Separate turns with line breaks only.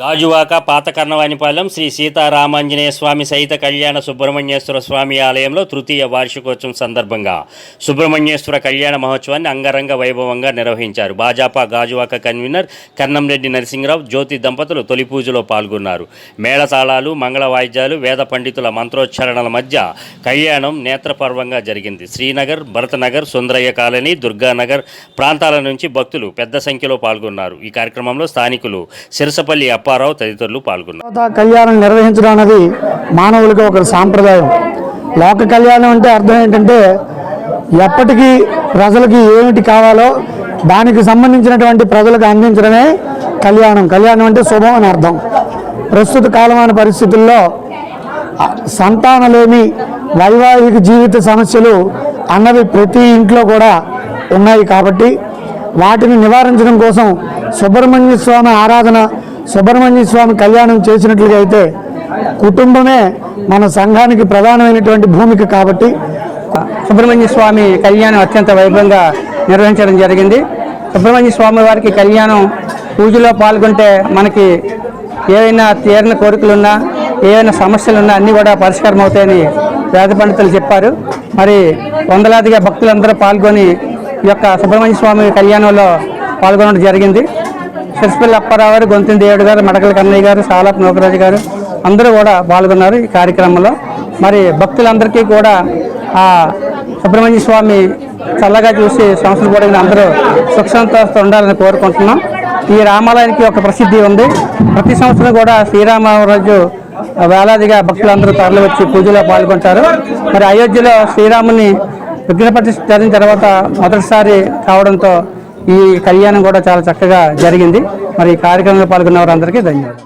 గాజువాక పాత కన్నవానిపాలెం శ్రీ సీతారామాంజనేయ స్వామి సహిత కళ్యాణ సుబ్రహ్మణ్యేశ్వర స్వామి ఆలయంలో తృతీయ వార్షికోత్సవం సందర్భంగా సుబ్రహ్మణ్యేశ్వర కళ్యాణ మహోత్సవాన్ని అంగరంగ వైభవంగా నిర్వహించారు. భాజపా గాజువాక కన్వీనర్ కన్నంరెడ్డి నరసింహరావు జ్యోతి దంపతులు తొలి పూజలో పాల్గొన్నారు. మేళతాళాలు మంగళ వాయిద్యాలు వేద పండితుల మంత్రోచ్చారణల మధ్య కళ్యాణం నేత్రపర్వంగా జరిగింది. శ్రీనగర్ భరతనగర్ సుందరయ్య కాలనీ దుర్గానగర్ ప్రాంతాల నుంచి భక్తులు పెద్ద సంఖ్యలో పాల్గొన్నారు. ఈ కార్యక్రమంలో స్థానికులు సిరసపల్లి అప్పారావు తదితరులు పాల్గొన్నారు.
కళ్యాణం నిర్వహించడం అనేది మానవులకి ఒక సాంప్రదాయం. లోక కళ్యాణం అంటే అర్థం ఏంటంటే ఎప్పటికీ ప్రజలకి ఏమిటి కావాలో దానికి సంబంధించినటువంటి ప్రజలకు అందించడమే కళ్యాణం. కళ్యాణం అంటే శుభం అని అర్థం. ప్రస్తుత కాలమైన పరిస్థితుల్లో సంతానలేమి వైవాహిక జీవిత సమస్యలు అన్నవి ప్రతి ఇంట్లో కూడా ఉన్నాయి కాబట్టి వాటిని నివారించడం కోసం సుబ్రహ్మణ్య స్వామి ఆరాధన సుబ్రహ్మణ్య స్వామి కళ్యాణం చేసినట్లుగా అయితే కుటుంబమే మన సంఘానికి ప్రధానమైనటువంటి భూమిక కాబట్టి
సుబ్రహ్మణ్య స్వామి కళ్యాణం అత్యంత వైభవంగా నిర్వహించడం జరిగింది. సుబ్రహ్మణ్య స్వామి వారికి కళ్యాణం పూజలో పాల్గొంటే మనకి ఏవైనా తీరిన కోరికలున్నా ఏవైనా సమస్యలున్నా అన్నీ కూడా పరిష్కారం అవుతాయని వేద పండితులు చెప్పారు. మరి వందలాదిగా భక్తులందరూ పాల్గొని ఈ యొక్క సుబ్రహ్మణ్య స్వామి కళ్యాణంలో పాల్గొనడం జరిగింది. సిరిసిపల్లి అప్పారావు గారు దేవుడు గారు మడకల కన్నయ్య గారు సాలాపు నోకరాజు గారు అందరూ కూడా పాల్గొన్నారు ఈ కార్యక్రమంలో. మరి భక్తులందరికీ కూడా ఆ సుబ్రహ్మణ్య స్వామి చల్లగా చూసి సంవత్సరం కూడా అందరూ సుఖ సంతోషంతో ఉండాలని కోరుకుంటున్నాం. ఈ రామాలయానికి ఒక ప్రసిద్ధి ఉంది. ప్రతి సంవత్సరం కూడా శ్రీరామరాజు వేలాదిగా భక్తులందరూ తరలి వచ్చి పూజలో పాల్గొంటారు. మరి అయోధ్యలో శ్రీరాముని విఘ్నపతి ప్రతిష్ఠ జరిగిన తర్వాత మొదటిసారి కావడంతో ఈ కళ్యాణం కూడా చాలా చక్కగా జరిగింది. మరి ఈ కార్యక్రమంలో పాల్గొన్న వారందరికీ ధన్యవాదాలు.